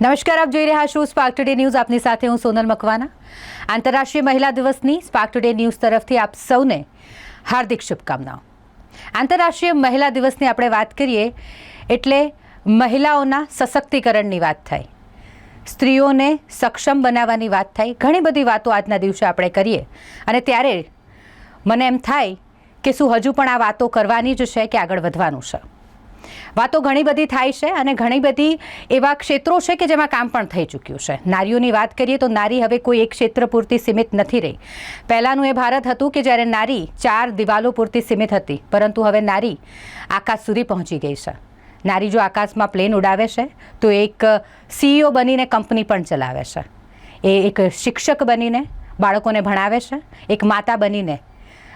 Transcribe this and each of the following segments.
નમસ્કાર, આપ જોઈ રહ્યા છો સ્પાર્ક ટુડે ન્યૂઝ આપની સાથે હું સોનલ મકવાના આંતરરાષ્ટ્રીય મહિલા દિવસની સ્પાર્ક ટુડે ન્યૂઝ તરફથી આપ સૌને હાર્દિક શુભકામનાઓ. આંતરરાષ્ટ્રીય મહિલા દિવસની આપણે વાત કરીએ એટલે મહિલાઓના સશક્તિકરણની વાત થાય. સ્ત્રીઓને સક્ષમ બનાવવાની વાત થાય. ઘણી બધી વાતો આજના દિવસે આપણે કરીએ. અને ત્યારે મને એમ થાય કે શું હજુ પણ આ વાતો કરવાની જ છે કે આગળ વધવાનું છે. વાતો ઘણી બધી થાય છે અને ઘણી બધી એવા ક્ષેત્રો છે કે જેમાં કામ પણ થઈ ચૂક્યું છે. નારીઓની વાત કરીએ તો નારી હવે કોઈ એક ક્ષેત્ર પૂરતી સીમિત નથી રહી. પહેલાંનું એ ભારત હતું કે જ્યારે નારી ચાર દિવાલો પૂરતી સીમિત હતી, પરંતુ હવે નારી આકાશ સુધી પહોંચી ગઈ છે. નારી જો આકાશમાં પ્લેન ઉડાવે છે, તો એક સીઈઓ બનીને કંપની પણ ચલાવે છે. એ એક શિક્ષક બનીને, બાળકોને ભણાવે છે, એક માતા બનીને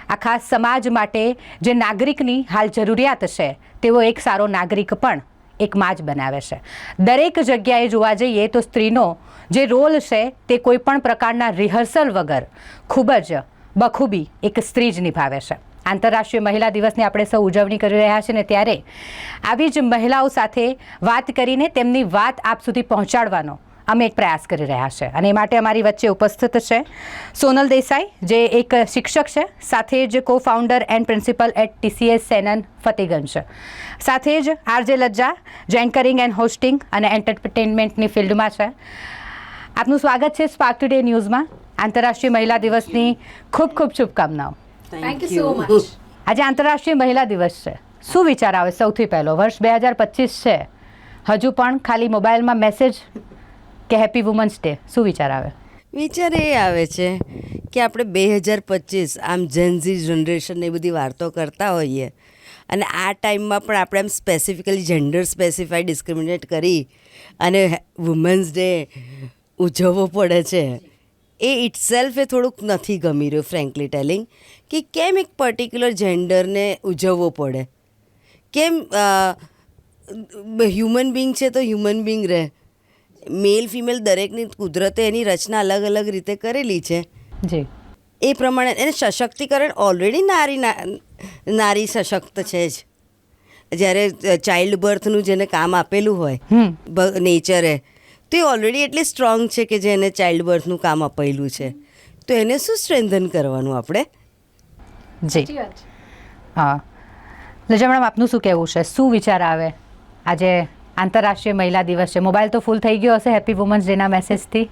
આખા સમાજ માટે જે નાગરિકની હાલ જરૂરિયાત છે તેવો એક સારો નાગરિક પણ એક માં જ બનાવે છે. દરેક જગ્યાએ જોવા જઈએ તો સ્ત્રીનો જે રોલ છે, તે કોઈ પણ પ્રકારના રિહર્સલ વગર ખૂબ જ બખૂબી એક સ્ત્રી જ નિભાવે છે. આંતરરાષ્ટ્રીય મહિલા દિવસની આપણે સૌ ઉજવણી કરી રહ્યા છીએ ને ત્યારે આવી જ મહિલાઓ સાથે વાત કરીને તેમની વાત આપ સુધી પહોંચાડવાનો અમે એક પ્રયાસ કરી રહ્યા છે. અને એ માટે અમારી વચ્ચે ઉપસ્થિત છે સોનલ દેસાઈ જે એક શિક્ષક છે સાથે જ co founder and principal at TCS Sanon Fatehganj છે. સાથે જ આરજે લજ્જા જે એન્કરિંગ એન્ડ હોસ્ટિંગ અને એન્ટરટેનમેન્ટની ફિલ્ડમાં છે. આપનું સ્વાગત છે સ્પાર્ક ટુડે ન્યૂઝમાં આંતરરાષ્ટ્રીય મહિલા દિવસની ખૂબ ખૂબ શુભકામનાઓ. થેન્ક યુ સો મચ આજે આંતરરાષ્ટ્રીય મહિલા દિવસ છે. શું વિચાર આવે? સૌથી પહેલો. વર્ષ બે હજાર પચીસ છે. હજુ પણ ખાલી મોબાઈલમાં મેસેજ કે હેપી વુમન્સ ડે? શું વિચાર આવે? વિચાર એ આવે છે કે આપણે બે હજાર પચીસ, આમ જેન્ઝી જનરેશન એ બધી વાર્તો કરતા હોઈએ. અને આ ટાઈમમાં પણ આપણે આમ સ્પેસિફિકલી જેન્ડર સ્પેસિફાઈ ડિસ્ક્રિમિનેટ કરી અને વુમન્સ ડે ઉજવવો પડે છે. એ ઇટસેલ્ફ એ થોડુંક નથી ગમી રહ્યું ફ્રેન્કલી ટેલિંગ કે કેમ એક પર્ટિક્યુલર જેન્ડરને ઉજવવો પડે? કેમ હ્યુમન બિંગ છે તો હ્યુમન બિંગ રહે? મેલ ફિમેલ દરેકની કુદરતે એની રચના અલગ અલગ રીતે કરેલી છે. જી. એ પ્રમાણે એને સશક્તિકરણ ઓલરેડી નારી ના- નારી સશક્ત છે જ. જ્યારે ચાઇલ્ડ બર્થનું જેને કામ આપેલું હોય હમ. નેચરે તો એ ઓલરેડી એટલી સ્ટ્રોંગ છે કે જેને ચાઇલ્ડ બર્થનું કામ અપાયેલું છે. તો એને શું સ્ટ્રેન્થન કરવાનું આપણે? જી. હા. લજા મેડમ આપનું શું કહેવું છે? શું વિચાર આવે? આજે આંતરરાષ્ટ્રીય મહિલા દિવસ છે. મોબાઈલ તો ફૂલ થઈ ગયો હશે હેપી વુમન્સ ડેના મેસેજથી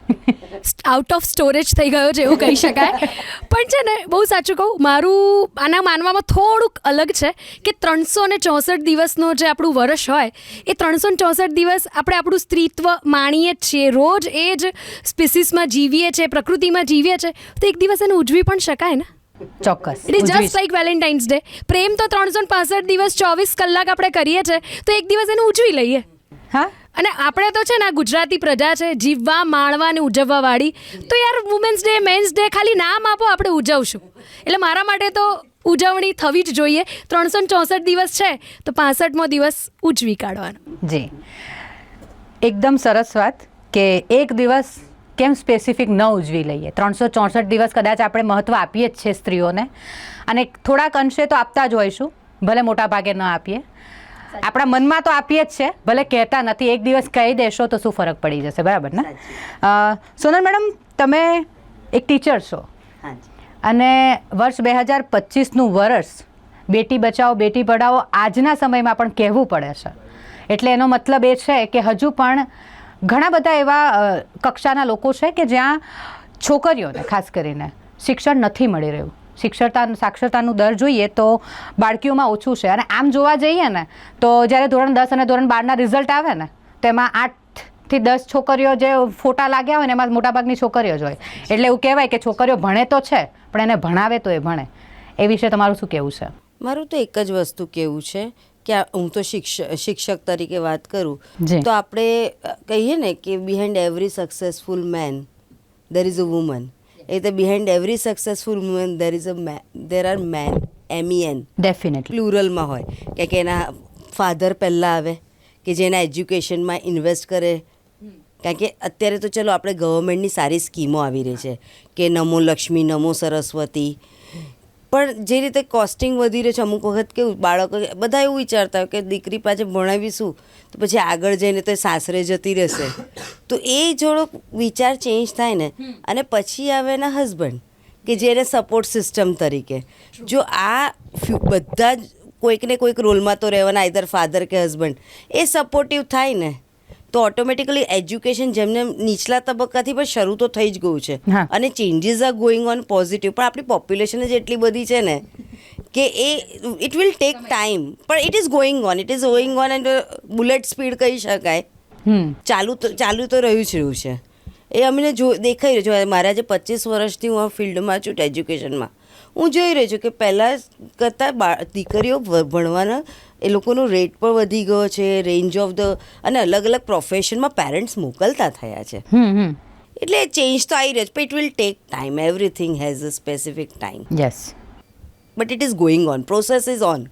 આઉટ ઓફ સ્ટોરેજ થઈ ગયો છે એવું કહી શકાય. પણ છે ને બહુ સાચું કહું મારું આના માનવામાં થોડુંક અલગ છે કે ત્રણસો ને ચોસઠ દિવસનો જે આપણું વર્ષ હોય એ ત્રણસો ને ચોસઠ દિવસ આપણે આપણું સ્ત્રીત્વ માણીએ જ છીએ. રોજ એ જ સ્પીસીસમાં જીવીએ છીએ પ્રકૃતિમાં જીવીએ છીએ. તો એક દિવસ એને ઉજવી પણ શકાય ને? ચોક્કસ. It is just like Valentine's day પ્રેમ તો ત્રણસો પાસઠ દિવસ ચોવીસ કલાક આપણે કરીએ છીએ તો એક દિવસ એને ઉજવી લઈએ. હા? અને આપણે તો છે ને આ ગુજરાતી પ્રજા છે જીવવા માણવા અને ઉજવવા વાળી. તો યાર વુમેન્સ ડે મેન્સ ડે ખાલી નામ આપો આપણે ઉજવશું. એટલે મારા માટે તો ઉજવણી થવી જ જોઈએ. ત્રણસો ચોસઠ દિવસ છે તો પાસઠમો દિવસ ઉજવી કાઢવાનો. જી. એકદમ સરસ વાત કે એક દિવસ કેમ સ્પેસિફિક ન ઉજવી લઈએ? ત્રણસો ચોસઠ દિવસ કદાચ આપણે મહત્ત્વ આપીએ જ છે સ્ત્રીઓને. અને થોડાક અંશે તો આપતા જ હોઈશું ભલે મોટા ભાગે ન આપીએ. આપણા મનમાં તો આપીએ જ છે. ભલે કહેતા નથી એક દિવસ કહી દેશો તો શું ફરક પડી જશે બરાબર ને? સોનલ મેડમ તમે એક ટીચર છો. અને વર્ષ બે હજાર પચીસનું વર્ષ બેટી બચાવો બેટી પઢાઓ આજના સમયમાં પણ કહેવું પડે છે. એટલે એનો મતલબ એ છે કે હજુ પણ ઘણા બધા એવા કક્ષાના લોકો છે કે જ્યાં છોકરીઓને ખાસ કરીને શિક્ષણ નથી મળી રહ્યું. શિક્ષરતા સાક્ષરતાનું દર જોઈએ તો બાળકીઓમાં ઓછું છે. અને આમ જોવા જઈએ ને તો જ્યારે ધોરણ દસ અને ધોરણ બારના રિઝલ્ટ આવે ને તેમાં આઠ આઠથી દસ છોકરીઓ જે ફોટા લાગ્યા હોય ને એમાં મોટાભાગની છોકરીઓ જ હોય. એટલે એવું કહેવાય કે છોકરીઓ ભણે તો છે પણ એને ભણાવે તો એ ભણે. એ વિશે તમારું શું કહેવું છે? મારું તો એક જ વસ્તુ કેવું છે કે હું તો શિક્ષક શિક્ષક તરીકે વાત કરું. તો આપણે કહીએ ને કે behind every successful man there is a woman એ તો behind every successful woman there is a there are men M E N definitely પ્લુરલમાં હોય. કે કે એના ફાધર પહેલાં આવે કે જે એના એજ્યુકેશનમાં ઇન્વેસ્ટ કરે. કારણ કે અત્યારે તો ચલો આપણે ગવર્મેન્ટની સારી સ્કીમો આવી રહી છે. કે નમો લક્ષ્મી નમો સરસ્વતી પણ જે રીતે કોસ્ટિંગ વધી રહ્યું છે અમુક વખત કેવું બાળકો બધા એવું વિચારતા હોય કે દીકરી પાસે ભણાવીશું તો પછી આગળ જઈને તો સાસરે જતી રહેશે. તો એ જોડો વિચાર ચેન્જ થાય ને અને પછી આવે એના હસબન્ડ કે જેને સપોર્ટ સિસ્ટમ તરીકે. જો આ બધા જ કોઈકને કોઈક રોલમાં તો રહેવાના આઈધર ફાધર કે હસબન્ડ એ સપોર્ટિવ થાય ને તો ઓટોમેટિકલી એજ્યુકેશન જેમને નીચલા તબક્કાથી પણ શરૂ તો થઈ જ ગયું છે. અને changes are going on positive પણ આપણી પોપ્યુલેશન જ એટલી બધી છે ને કે એ ઇટ વિલ ટેક ટાઈમ પણ it is going on it is going on and bullet speed કહી શકાય. ચાલુ તો ચાલુ તો રહ્યું જ રહ્યું છે. એ અમને જો દેખાઈ રહ્યું છે. મારા જે પચીસ વર્ષથી હું આ ફિલ્ડમાં છું એજ્યુકેશનમાં હું જોઈ રહી છું કે પહેલાં કરતાં દીકરીઓ ભણવાના એ લોકોનો રેટ પણ વધી ગયો છે રેન્જ ઓફ ધ અને અલગ અલગ પ્રોફેશનમાં પેરેન્ટ્સ મોકલતા થયા છે. એટલે ચેન્જ તો આવી રહ્યો છે it will take time everything has a specific time yes but it is going on process is on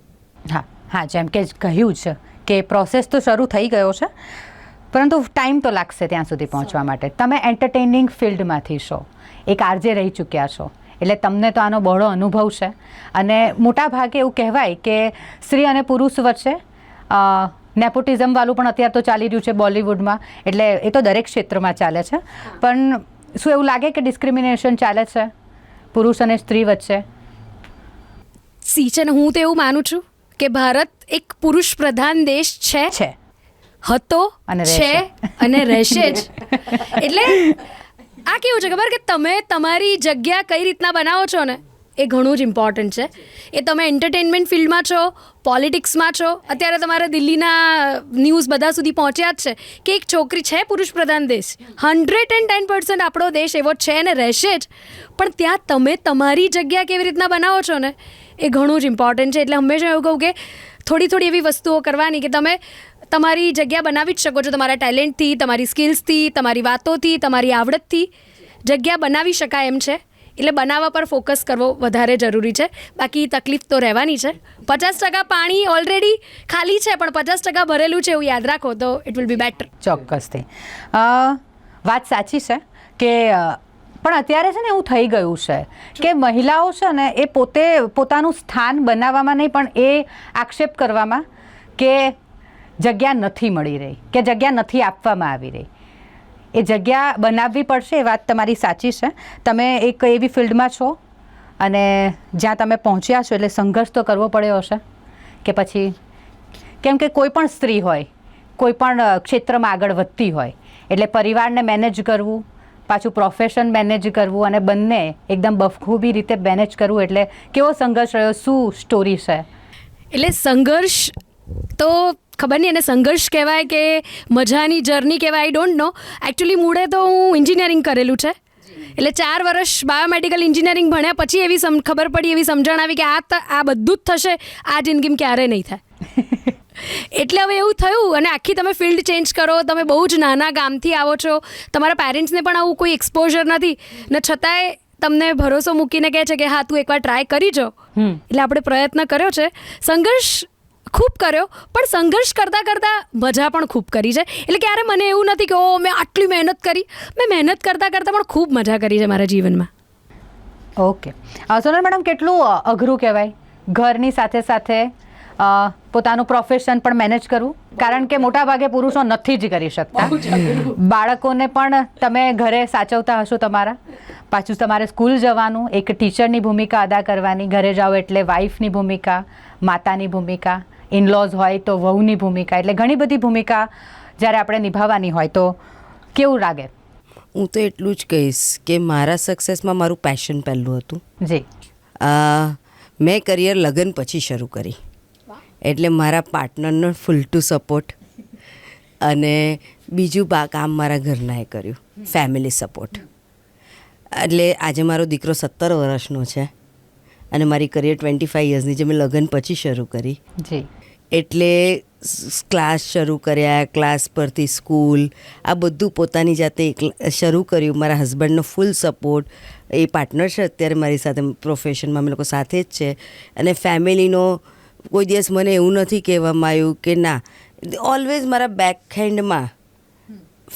હા હા જેમ કે કહ્યું છે કે પ્રોસેસ તો શરૂ થઈ ગયો છે પરંતુ ટાઈમ તો લાગશે ત્યાં સુધી પહોંચવા માટે. તમે એન્ટરટેનિંગ ફિલ્ડમાંથી છો. એક આરજે રહી ચૂક્યા છો. એટલે તમને તો આનો બહોળો અનુભવ છે. અને મોટા ભાગે એવું કહેવાય કે સ્ત્રી અને પુરુષ વચ્ચે નેપોટિઝમવાળું પણ અત્યારે તો ચાલી રહ્યું છે બોલિવૂડમાં. એટલે એ તો દરેક ક્ષેત્રમાં ચાલે છે. પણ શું એવું લાગે કે ડિસ્ક્રિમિનેશન ચાલે છે પુરુષ અને સ્ત્રી વચ્ચે? સી છે ને હું તો એવું માનું છું કે ભારત એક પુરુષ પ્રધાન દેશ છે. છે. હતો અને છે અને રહેશે જ. એટલે આ કેવું છે ખબર કે તમે તમારી જગ્યા કઈ રીતના બનાવો છો ને? એ ઘણું જ ઇમ્પોર્ટન્ટ છે. એ તમે એન્ટરટેનમેન્ટ ફિલ્ડમાં છો પોલિટિક્સમાં છો, અત્યારે તમારે દિલ્હીના ન્યૂઝ બધા સુધી પહોંચ્યા જ છે કે એક છોકરી છે પુરુષ પ્રધાન દેશ. હંડ્રેડ એન્ડ ટેન પર્સન્ટ આપણો દેશ એવો છે ને રહેશે જ. પણ ત્યાં તમે તમારી જગ્યા કેવી રીતના બનાવો છો ને? એ ઘણું જ ઇમ્પોર્ટન્ટ છે. એટલે હંમેશા એવું કહું કે થોડી થોડી એવી વસ્તુઓ કરવાની કે તમે તમારી જગ્યા બનાવી જ શકો છો તમારા ટેલેન્ટથી તમારી સ્કિલ્સથી તમારી વાતોથી તમારી આવડતથી. જગ્યા બનાવી શકાય એમ છે. એટલે બનાવવા પર ફોકસ કરવો વધારે જરૂરી છે. બાકી તકલીફ તો રહેવાની છે. પચાસ ટકા પાણી ઓલરેડી ખાલી છે પણ પચાસ ટકા ભરેલું છે એવું યાદ રાખો તો ઇટ વિલ બી બેટર ચોક્કસથી. વાત સાચી છે કે પણ અત્યારે છે ને એવું થઈ ગયું છે કે મહિલાઓ છે ને એ પોતે પોતાનું સ્થાન બનાવવામાં નહીં પણ એ આક્ષેપ કરવામાં કે જગ્યા નથી મળી રહી, કે જગ્યા નથી આપવામાં આવી રહી. એ જગ્યા બનાવવી પડશે એ વાત તમારી સાચી છે. તમે એક એવી ફિલ્ડમાં છો અને જ્યાં તમે પહોંચ્યા છો એટલે સંઘર્ષ તો કરવો પડ્યો હશે, કે પછી કેમ કે કોઈ પણ સ્ત્રી હોય, કોઈ પણ ક્ષેત્રમાં આગળ વધતી હોય, એટલે પરિવારને મેનેજ કરવું, પાછું પ્રોફેશન મેનેજ કરવું અને બંને એકદમ બખૂબી રીતે મેનેજ કરવું એટલે કેવો સંઘર્ષ રહ્યો, શું સ્ટોરી છે? એટલે સંઘર્ષ તો ખબર નહીં એને સંઘર્ષ કહેવાય કે મજાની જર્ની કહેવાય આઈ ડોન્ટ નો એકચ્યુઅલી મૂળે તો હું એન્જિનિયરિંગ કરેલું છે. એટલે ચાર વર્ષ બાયોમેડિકલ એન્જિનિયરિંગ ભણ્યા પછી એવી ખબર પડી એવી સમજણ આવી કે આ આ બધું જ થશે આ જિંદગીમાં ક્યારે નહીં થાય. એટલે હવે એવું થયું અને આખી તમે ફિલ્ડ ચેન્જ કરો તમે બહુ જ નાના ગામથી આવો છો. તમારા પેરેન્ટ્સને પણ આવું કોઈ એક્સપોઝર નથી. ને છતાંય તમને ભરોસો મૂકીને કહે છે કે હા તું એકવાર ટ્રાય કરી જો. એટલે આપણે પ્રયત્ન કર્યો છે. સંઘર્ષ ખૂબ કર્યો પણ સંઘર્ષ કરતાં કરતાં મજા પણ ખૂબ કરી છે. એટલે ક્યારે મને એવું નથી કે ઓ મેં આટલી મહેનત કરી. મેં મહેનત કરતાં કરતાં પણ ખૂબ મજા કરી છે મારા જીવનમાં. ઓકે. સોનલ મેડમ કેટલું અઘરું કહેવાય? ઘરની સાથે સાથે પોતાનું પ્રોફેશન પણ મેનેજ કરવું? કારણ કે મોટા ભાગે પુરુષો નથી જ કરી શકતા. બાળકોને પણ તમે ઘરે સાચવતા હશો તમારા? પાછું તમારે સ્કૂલ જવાનું એક ટીચરની ભૂમિકા અદા કરવાની ઘરે જાઓ એટલે વાઈફની ભૂમિકા માતાની ભૂમિકા. ઇનલોઝ હોય તો વહુની ભૂમિકા એટલે ઘણી બધી ભૂમિકા જ્યારે આપણે નિભાવવાની હોય તો કેવું લાગે? હું તો એટલું જ કહીશ કે મારા સક્સેસમાં મારું પેશન પહેલું હતું. જી. મેં કરિયર લગ્ન પછી શરૂ કરી. એટલે મારા પાર્ટનરનો ફૂલ ટુ સપોર્ટ અને બીજું બા કામ મારા ઘરનાએ કર્યું ફેમિલી સપોર્ટ એટલે આજે મારો દીકરો સત્તર વર્ષનો છે અને મારી કરિયર ટ્વેન્ટી ફાઈવ યર્સની જે મેં લગ્ન પછી શરૂ કરી જી. એટલે ક્લાસ શરૂ કર્યા ક્લાસ પરથી સ્કૂલ આ બધું પોતાની જાતે શરૂ કર્યું. મારા હસબન્ડનો ફૂલ સપોર્ટ એ પાર્ટનર છે અત્યારે મારી સાથે પ્રોફેશનમાં અમે લોકો સાથે જ છે. અને ફેમિલીનો કોઈ દિવસ મને એવું નથી કહેવામાં આવ્યું કે ના ઓલવેઝ મારા બેક હેન્ડમાં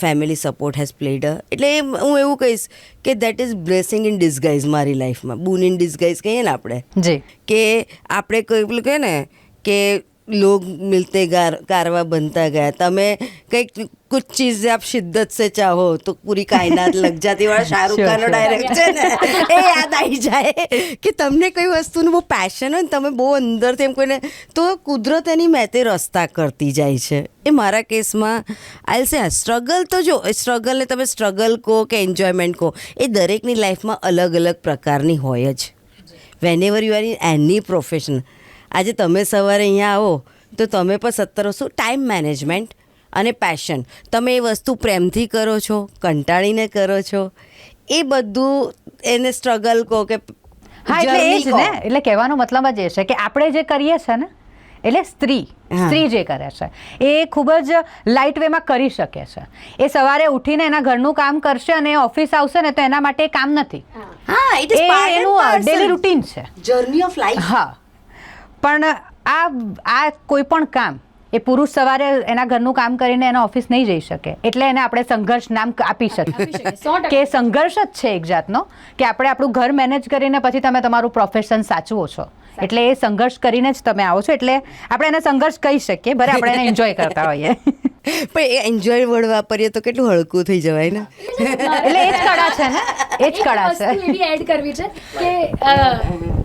ફેમિલી સપોર્ટ હેઝ પ્લેડ એટલે હું એવું કહીશ કે that is blessing in disguise મારી લાઈફમાં બૂન ઇન ડિસગાઇઝ કહીએ ને આપણે? જે. કે આપણે કોઈ પેલું કહે ને કે લોગ મિલતે ગાર कारवा बनता गया તમે કંઈક કુછ ચીઝ આપ શિદ્દત से ચાહો તો પૂરી કાયનાત લગ જાતી વાળા શાહરુખ Sure, ખાનનો sure. ડાયરેક્ટ છે ને એ યાદ આવી જાય કે તમને કોઈ વસ્તુનું બહુ પેશન હોય ને તમે બહુ અંદરથી એમ કોઈને તો કુદરત એની મેતે રસ્તા કરતી જાય છે એ મારા કેસમાં આઈ સે સ્ટ્રગલ તો જો સ્ટ્રગલને તમે સ્ટ્રગલ કહો કે એન્જોયમેન્ટ કહો એ દરેકની લાઈફમાં અલગ અલગ પ્રકારની હોય જ whenever you are in any profession આજે તમે સવારે અહીંયા આવો તો તમે પણ સત્તર શું ટાઈમ મેનેજમેન્ટ અને પેશન તમે એ વસ્તુ પ્રેમથી કરો છો કંટાળીને કરો છો. એ બધું એને સ્ટ્રગલ કહો કે હા એટલે એ જ ને. એટલે કહેવાનો મતલબ જ એ છે કે આપણે જે કરીએ છે ને એટલે સ્ત્રી સ્ત્રી જે કરે છે એ ખૂબ જ લાઇટ વેમાં કરી શકે છે. એ સવારે ઉઠીને એના ઘરનું કામ કરશે અને ઓફિસ આવશે ને તો એના માટે કામ નથી. હા. એનું ડેલી રૂટીન છે. જર્ની ઓફ લાઈફ હા. પણ આ આ કોઈ પણ કામ એ પુરુષ સવારે એના ઘરનું કામ કરીને એના ઓફિસ નહીં જઈ શકે. એટલે એને આપણે સંઘર્ષ નામ આપી શકીએ. કે સંઘર્ષ જ છે એક જાતનો કે આપણે આપણું ઘર મેનેજ કરીને પછી તમે તમારું પ્રોફેશન સાચવો છો. એટલે એ સંઘર્ષ કરીને જ તમે આવો છો. એટલે આપણે એને સંઘર્ષ કહી શકીએ ભલે આપણે એને એન્જોય કરતા હોઈએ. પણ એ એન્જોય વર્ડ વાપરીએ તો કેટલું હળકું થઈ જવાય ને? એટલે એ જ કળા છે ને એ જ કળા છે. એવી એડ કરવી છે કે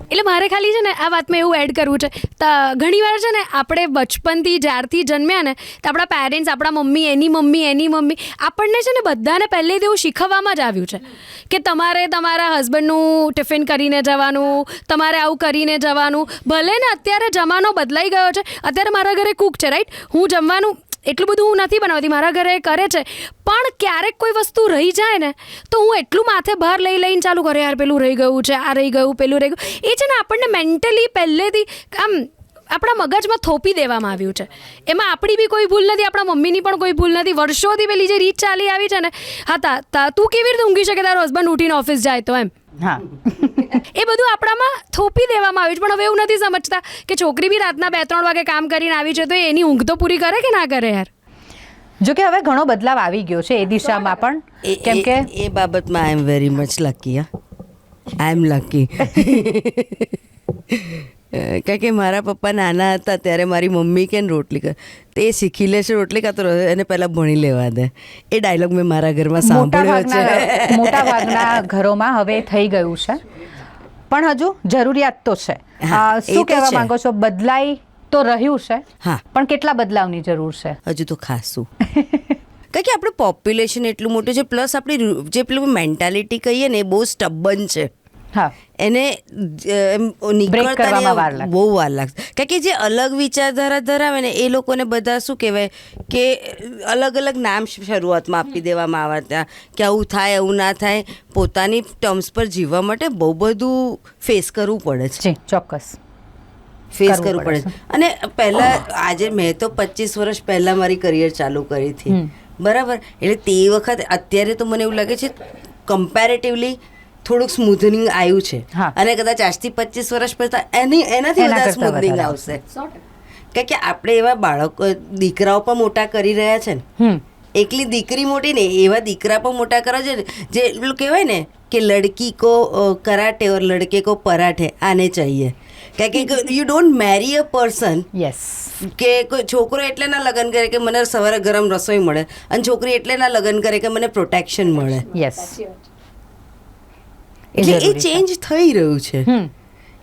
એટલે મારે ખાલી છે ને આ વાતમાં એવું એડ કરવું છે. તો ઘણી વાર છે ને આપણે બચપનથી જ્યારથી જન્મ્યા ને તો આપણા પેરેન્ટ્સ આપણા મમ્મી એની મમ્મી એની મમ્મી આપણને છે ને બધાને પહેલેથી એવું શીખવવામાં જ આવ્યું છે. કે તમારે તમારા હસબન્ડનું ટિફિન કરીને જવાનું તમારે આવું કરીને જવાનું. ભલે ને અત્યારે જમાનો બદલાઈ ગયો છે અત્યારે મારા ઘરે કૂક છે રાઈટ હું જમવાનું એટલું બધું હું નથી બનાવતી, મારા ઘરે કરે છે. પણ ક્યારેક કોઈ વસ્તુ રહી જાય ને, તો હું એટલું માથે બહાર લઈ લઈને ચાલુ કરે, યાર, પેલું રહી ગયું છે, આ રહી ગયું, પેલું રહી ગયું. એ છે ને આપણને મેન્ટલી પહેલેથી આમ આપણા મગજમાં થોપી દેવામાં આવ્યું છે. એમાં આપણી બી કોઈ ભૂલ નથી, આપણા મમ્મીની પણ કોઈ ભૂલ નથી. વર્ષોથી પેલી જે રીત ચાલી આવી છે ને, હા, તા તા કેવી રીતે ઊંઘી શકે? તારો હસબન્ડ ઉઠીને ઓફિસ જાય તો એમ. હા. એ બધું આપણામાં થોપી દેવામાં આવ્યું છે પણ હવે એવું નથી સમજતા કે છોકરી બી રાતના બે ત્રણ વાગે કામ કરીને આવી છે તો એની ઊંઘ તો પૂરી કરે કે ના કરે યાર? જો કે હવે ઘણો બદલાવ આવી ગયો છે એ દિશામાં પણ. કેમ કે? એ- બાબતમાં I am very much lucky હા. આઈ એમ લકી કારણ કે મારા પપ્પા નાના હતા ત્યારે મારી મમ્મી કે રોટલી કર તે શીખી લેશે રોટલી કાં તો એને પહેલાં ભણી લેવા દે. એ ડાયલોગ મેં મારા ઘરમાં સાંભળ્યો છે. મોટા ભાગના ઘરોમાં હવે થઈ ગયું છે. પણ હજુ જરૂરિયાત તો છે. શું કહેવા માંગો છો? બદલાઈ તો રહ્યું છે હા. પણ કેટલા બદલાવની જરૂર છે? હજુ તો ખાસું. કારણ કે આપણું પોપ્યુલેશન એટલું મોટું છે પ્લસ આપણી જે પેલું મેન્ટાલિટી કહીએ ને એ બહુ સ્ટબન છે. એને નીકળતા. બહુ વાર લાગશે. કારણ કે જે અલગ વિચારધારા ધરાવે ને એ લોકોને બધા શું કહેવાય કે અલગ અલગ નામ શરૂઆતમાં આપી દેવામાં આવતા કે આવું થાય આવું ના થાય પોતાની ટર્મ્સ પર જીવવા માટે બહુ બધું ફેસ કરવું પડે છે. ચોક્કસ. ફેસ કરવું પડે અને પહેલાં આજે મેં તો પચીસ વર્ષ પહેલાં મારી કરિયર ચાલુ કરી હતી. બરાબર? એટલે તે વખત અત્યારે તો મને એવું લાગે છે કમ્પેરેટિવલી થોડુંક સ્મૂથનિંગ આવ્યું છે. અને કદાચ આજથી પચીસ વર્ષ પહેલા એની એનાથી વધારે સ્મૂથનિંગ આવશે. કારણ કે આપણે એવા બાળકો દીકરાઓ પણ મોટા કરી રહ્યા છે ને. એકલી દીકરી મોટી ને એવા દીકરા પણ મોટા કરવા છે જે પેલું કહેવાય ને કે લડકી કો કરાટે ઓર લડકે કો પરાઠે આને ચાહીએ. કારણ કે you don't marry a person yes કે કોઈ છોકરો એટલે ના લગ્ન કરે કે મને સવારે ગરમ રસોઈ મળે અને છોકરી એટલે ના લગ્ન કરે કે મને પ્રોટેક્શન મળે. યસ એટલે એ ચેન્જ થઈ રહ્યું છે. હમ.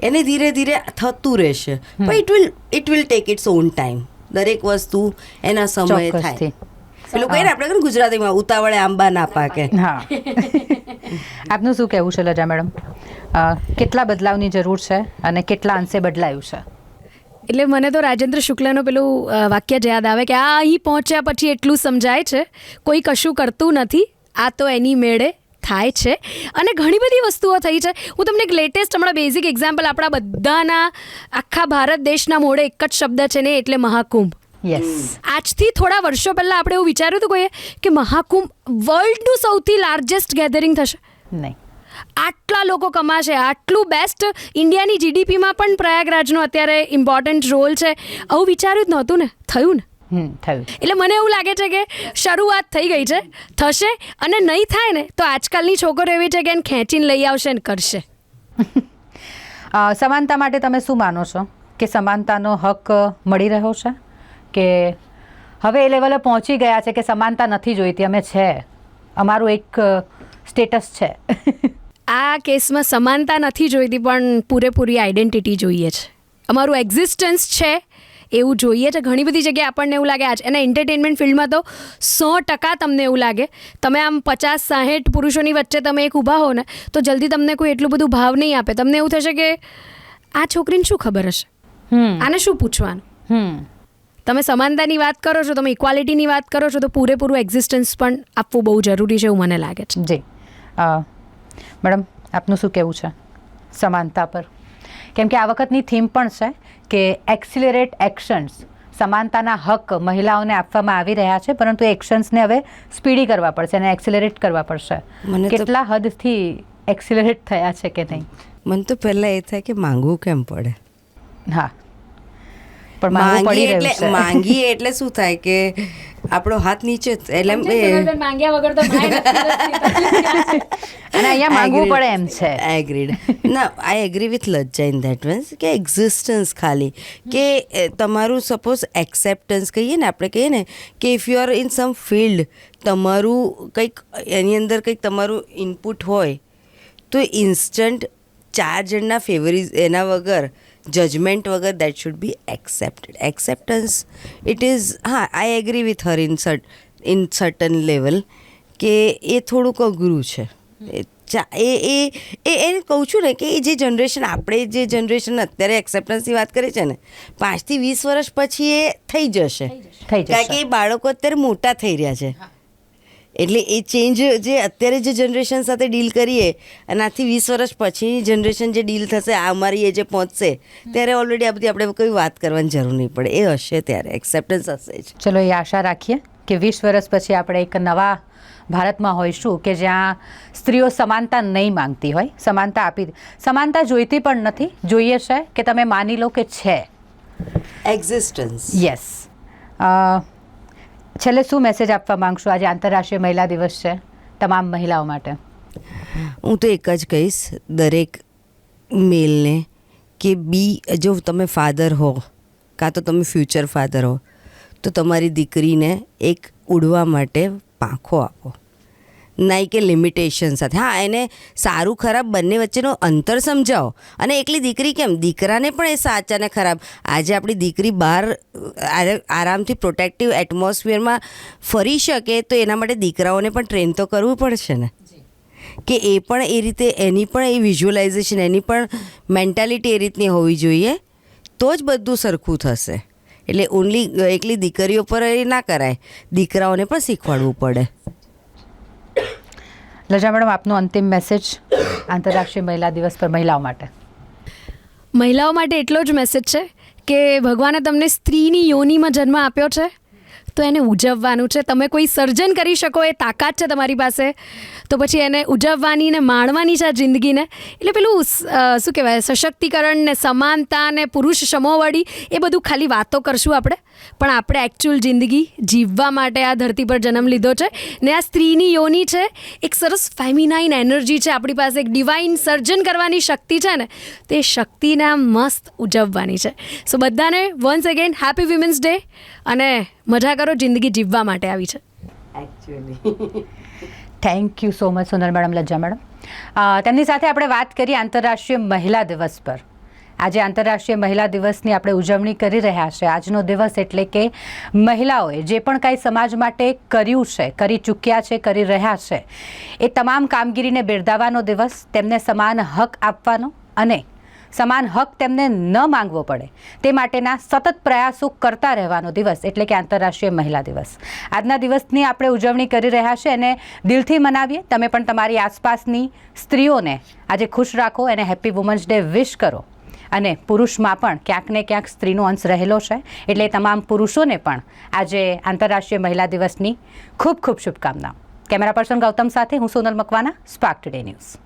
એને ધીરે ધીરે થતું રહેશે. પણ it will it will take it's on time દરેક વસ્તુ એના સમયે થાય. પેલું કહીએ ને આપણે ગુજરાતીમાં ઉતાવળે આંબા ના પાકે. હા. આપનું શું કહેવું છે લજા મેડમ? કેટલા બદલાવની જરૂર છે અને કેટલા અંશે બદલાયું છે? એટલે મને તો રાજેન્દ્ર શુક્લાનું પેલું વાક્ય જ યાદ આવે કે આ અહીં પહોંચ્યા પછી એટલું સમજાય છે. કોઈ કશું કરતું નથી. આ તો એની મેળે થાય છે. અને ઘણી બધી વસ્તુઓ થઈ છે. હું તમને એક લેટેસ્ટ હમણાં બેઝિક એક્ઝામ્પલ આપણા બધાના આખા ભારત દેશના મોઢે એક જ શબ્દ છે ને એટલે મહાકુંભ. યસ આજથી થોડા વર્ષો પહેલાં આપણે એવું વિચાર્યું હતું કોઈએ કે મહાકુંભ વર્લ્ડનું સૌથી લાર્જેસ્ટ ગેધરિંગ થશે. નહીં. આટલા લોકો કમાશે આટલું બેસ્ટ ઇન્ડિયાની જીડીપીમાં પણ પ્રયાગરાજનો અત્યારે ઇમ્પોર્ટન્ટ રોલ છે. આવું વિચાર્યું જ નહોતું ને થયું ને? થયું. એટલે મને એવું લાગે છે કે શરૂઆત થઈ ગઈ છે થશે અને નહીં થાય ને તો આજકાલની છોકરો એવી છે કે એને ખેંચીને લઈ આવશે ને કરશે. સમાનતા માટે તમે શું માનો છો? કે સમાનતાનો હક મળી રહ્યો છે? કે હવે એ લેવલે પહોંચી ગયા છે કે સમાનતા નથી જોઈતી અમે છે. અમારું એક સ્ટેટસ છે. આ કેસમાં સમાનતા નથી જોઈતી પણ પૂરેપૂરી આઈડેન્ટિટી જોઈએ છે. અમારું એક્ઝિસ્ટન્સ છે એવું જોઈએ છે. ઘણી બધી જગ્યાએ આપણને એવું લાગે આજ એના એન્ટરટેનમેન્ટ ફિલ્ડમાં તો સો ટકા તમને એવું લાગે. તમે આમ પચાસ સાહીઠ પુરુષોની વચ્ચે તમે એક ઊભા હો ને તો જલ્દી તમને કોઈ એટલું બધું ભાવ નહીં આપે. તમને એવું થશે કે આ છોકરીને શું ખબર હશે? આને શું પૂછવાનું? તમે સમાનતાની વાત કરો છો તમે ઇક્વાલિટીની વાત કરો છો તો પૂરેપૂરું એક્ઝિસ્ટન્સ પણ આપવું બહુ જરૂરી છે એવું મને લાગે છે. જી. મેડમ આપનું શું કહેવું છે? સમાનતા પર. કેમ કે આ વખતની થીમ પણ છે. કે એક્સિલરેટ એક્શન્સ સમાનતાના હક મહિલાઓને આપવામાં આવી રહ્યા છે પરંતુ એક્શન્સને હવે સ્પીડી કરવા પડશે અને એક્સિલરેટ કરવા પડશે. કેટલા હદથી એક્સિલરેટ થયા છે કે નહીં? મને તો પહેલાં એ થાય કે માંગવું કેમ પડે? હા. પણ માંગી પડી રહ્યું એટલે છે. માંગીએ એટલે શું થાય કે આપણો હાથ નીચે એટલે માંગ્યા વગર તો અને અહીંયા માંગવું પડે એમ છે. આઈ એગ્રીડ ના I agree with Lajja in that means કે એક્ઝિસ્ટન્સ ખાલી. કે તમારું સપોઝ એક્સેપ્ટન્સ કહીએ ને આપણે કહીએ ને કે if you are in some field તમારું કંઈક એની અંદર કંઈક તમારું ઇનપુટ હોય તો ઇન્સ્ટન્ટ ચાર જણના ફેવરિઝ એના વગર જજમેન્ટ વગર that should be accepted acceptance it is હા I agree with her in cert in certain level કે એ થોડુંક અઘરું છે. એ એ એ એ એને કહું છું ને કે એ જે જનરેશન આપણે જે જનરેશન અત્યારે એક્સેપ્ટન્સની વાત કરીએ છે ને પાંચથી વીસ વર્ષ પછી એ થઈ જશે. કારણ કે જશે એ બાળકો અત્યારે મોટા થઈ રહ્યા છે. એટલે એ ચેન્જ જે અત્યારે જે જનરેશન સાથે ડીલ કરીએ અને આથી વીસ વર્ષ પછીની જનરેશન જે ડીલ થશે આ અમારી એ જે પહોંચશે ત્યારે ઓલરેડી આ બધી આપણે કોઈ વાત કરવાની જરૂર નહીં પડે. એ હશે ત્યારે એક્સેપ્ટન્સ હશે જ. ચલો એ આશા રાખીએ કે વીસ વર્ષ પછી આપણે એક નવા ભારતમાં હોઈશું કે જ્યાં સ્ત્રીઓ સમાનતા નહીં માંગતી હોય સમાનતા આપી સમાનતા જોઈતી પણ નથી. જોઈએ છે કે તમે માની લો કે છે. એક્ઝિસ્ટન્સ યસ છેલ્લે શું મેસેજ આપવા માંગશો? આજે આંતરરાષ્ટ્રીય મહિલા દિવસ છે, તમામ મહિલાઓ માટે. હું તો એક જ કહીશ, દરેક મેલને કે બી જો તમે ફાધર હો, કાં તો તમે ફ્યુચર ફાધર હો, તો તમારી દીકરીને એક ઉડવા માટે પાંખો આપો. નહીં કે લિમિટેશન સાથે. હા એને સારું ખરાબ બંને વચ્ચેનો અંતર સમજાવો. અને એકલી દીકરી કેમ? દીકરાને પણ એ સાચા ને ખરાબ. આજે આપણી દીકરી બહાર આરામથી પ્રોટેક્ટિવ એટમોસ્ફિયરમાં ફરી શકે તો એના માટે દીકરાઓને પણ ટ્રેન તો કરવું પડશે ને? કે એ પણ એ રીતે એની પણ એ વિઝ્યુઅલાઇઝેશન એની પણ મેન્ટાલિટી એ રીતની હોવી જોઈએ તો જ બધું સરખું થશે. એટલે ઓનલી એકલી દીકરીઓ પર એ ના કરાય. દીકરાઓને પણ શીખવાડવું પડે. લજા મેડમ, આપનો અંતિમ મેસેજ આંતરરાષ્ટ્રીય મહિલા દિવસ પર મહિલાઓ માટે. મહિલાઓ માટે એટલો જ મેસેજ છે કે ભગવાને તમને સ્ત્રીની યોનિમાં જન્મ આપ્યો છે. તો એને ઉજવવાનું છે. તમે કોઈ સર્જન કરી શકો, એ તાકાત છે તમારી પાસે. તો પછી એને ઉજવવાની ને માણવાની છે આ જિંદગીને. એટલે પેલું શું કહેવાય, સશક્તિકરણ ને સમાનતા ને પુરુષ સમોવડી એ બધું ખાલી વાતો કરશું આપણે. પણ આપણે એકચ્યુઅલ જિંદગી જીવવા માટે આ ધરતી પર જન્મ લીધો છે. ને આ સ્ત્રીની યોની છે, એક સરસ ફેમિનાઇન એનર્જી છે આપણી પાસે. એક ડિવાઇન સર્જન કરવાની શક્તિ છે ને, તે શક્તિને મસ્ત ઉજવવાની છે. સો બધાને once again happy women's day અને મજા કરો. જિંદગી જીવવા માટે આવી છે. Actually thank you so much Sonal madam, Lajja madam. તેમની સાથે આપણે વાત કરી આંતરરાષ્ટ્રીય મહિલા દિવસ પર. આજે આંતરરાષ્ટ્રીય મહિલા દિવસની આપણે ઉજવણી કરી રહ્યા છે. આજનો દિવસ એટલે કે મહિલાઓએ જે પણ કાંઈ સમાજ માટે કર્યું છે, કરી ચૂક્યા છે, કરી રહ્યા છે, એ તમામ કામગીરીને બિરદાવવાનો દિવસ, તેમને સમાન હક આપવાનો અને સમાન હક તેમને ન માંગવો પડે. તે માટેના સતત પ્રયાસો કરતા રહેવાનો દિવસ, એટલે કે આંતરરાષ્ટ્રીય મહિલા દિવસ. આજના દિવસની આપણે ઉજવણી કરી રહ્યા છે અને દિલથી મનાવીએ. તમે પણ તમારી આસપાસની સ્ત્રીઓને આજે ખુશ રાખો અને હેપી વુમન્સ ડે વિશ કરો. અને પુરુષમાં પણ ક્યાંક ને ક્યાંક સ્ત્રીનો અંશ રહેલો છે, એટલે તમામ પુરુષોને પણ આજે આંતરરાષ્ટ્રીય મહિલા દિવસની ખૂબ ખૂબ શુભકામનાઓ કેમેરા પર્સન ગૌતમ સાથે હું Sonal Makwana spark today news.